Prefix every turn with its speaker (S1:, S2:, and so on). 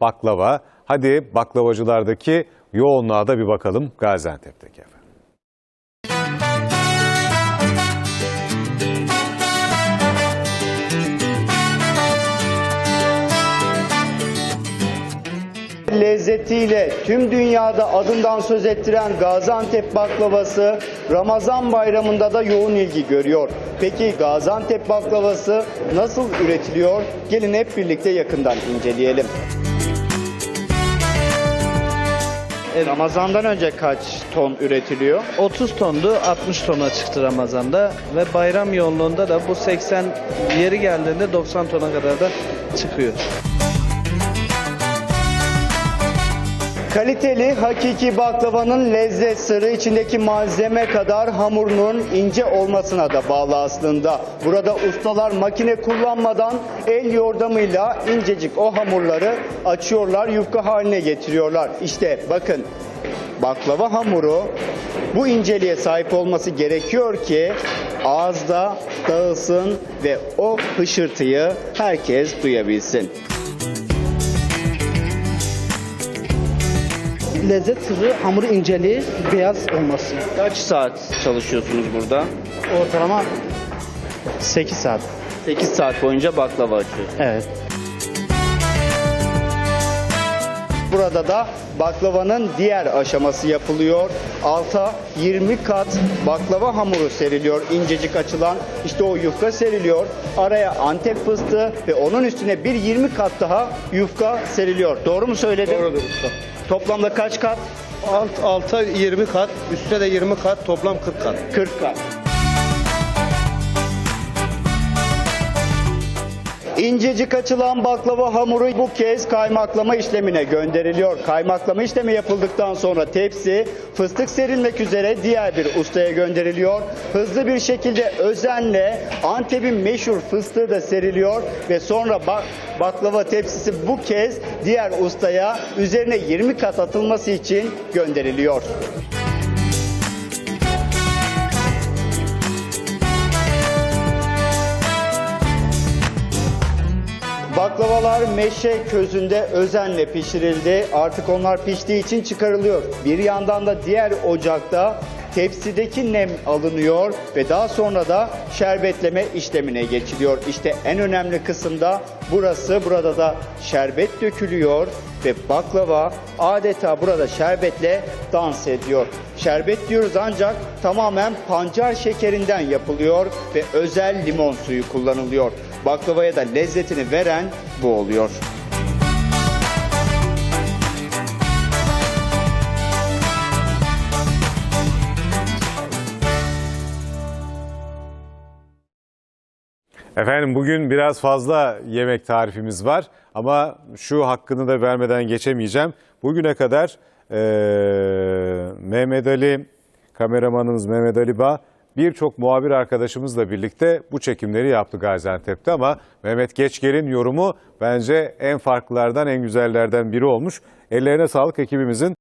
S1: baklava. Hadi baklavacılardaki yoğunluğa da bir bakalım Gaziantep'teki efendim.
S2: lezzetiyle tüm dünyada adından söz ettiren Gaziantep baklavası Ramazan bayramında da yoğun ilgi görüyor. Peki Gaziantep baklavası nasıl üretiliyor? Gelin hep birlikte yakından inceleyelim. E, Ramazandan önce kaç ton üretiliyor?
S3: 30 tondu 60 tona çıktı Ramazan'da ve bayram yoğunluğunda da bu 80 yeri geldiğinde 90 tona kadar da çıkıyor.
S2: Kaliteli hakiki baklavanın lezzet sırrı içindeki malzeme kadar hamurunun ince olmasına da bağlı aslında. Burada ustalar makine kullanmadan el yordamıyla incecik o hamurları açıyorlar, yufka haline getiriyorlar. İşte bakın baklava hamuru bu inceliğe sahip olması gerekiyor ki ağızda dağılsın ve o hışırtıyı herkes duyabilsin.
S4: Lezzet sırrı hamuru inceliği, beyaz olması.
S2: Kaç saat çalışıyorsunuz burada?
S4: Ortalama 8 saat.
S2: 8 saat boyunca baklava açıyorsunuz.
S4: Evet.
S2: Burada da baklavanın diğer aşaması yapılıyor. Alta 20 kat baklava hamuru seriliyor. incecik açılan işte o yufka seriliyor. Araya antep fıstığı ve onun üstüne bir 20 kat daha yufka seriliyor. Doğru mu söyledim?
S5: Doğrudur usta.
S2: Toplamda kaç kat?
S5: Alt, alta 20 kat, üstte de 20 kat, toplam 40 kat.
S2: 40 kat. İncecik açılan baklava hamuru bu kez kaymaklama işlemine gönderiliyor. Kaymaklama işlemi yapıldıktan sonra tepsi fıstık serilmek üzere diğer bir ustaya gönderiliyor. Hızlı bir şekilde özenle Antep'in meşhur fıstığı da seriliyor ve sonra bak- baklava tepsisi bu kez diğer ustaya üzerine 20 kat atılması için gönderiliyor. Baklavalar meşe közünde özenle pişirildi. Artık onlar piştiği için çıkarılıyor. Bir yandan da diğer ocakta tepsideki nem alınıyor ve daha sonra da şerbetleme işlemine geçiliyor. İşte en önemli kısımda burası. Burada da şerbet dökülüyor ve baklava adeta burada şerbetle dans ediyor. Şerbet diyoruz ancak tamamen pancar şekerinden yapılıyor ve özel limon suyu kullanılıyor. Baklavaya da lezzetini veren bu oluyor.
S1: Efendim bugün biraz fazla yemek tarifimiz var ama şu hakkını da vermeden geçemeyeceğim. Bugüne kadar eee, Mehmet Ali, kameramanımız Mehmet Ali Bağ birçok muhabir arkadaşımızla birlikte bu çekimleri yaptı Gaziantep'te ama Mehmet Geçgel'in yorumu bence en farklılardan en güzellerden biri olmuş. Ellerine sağlık ekibimizin.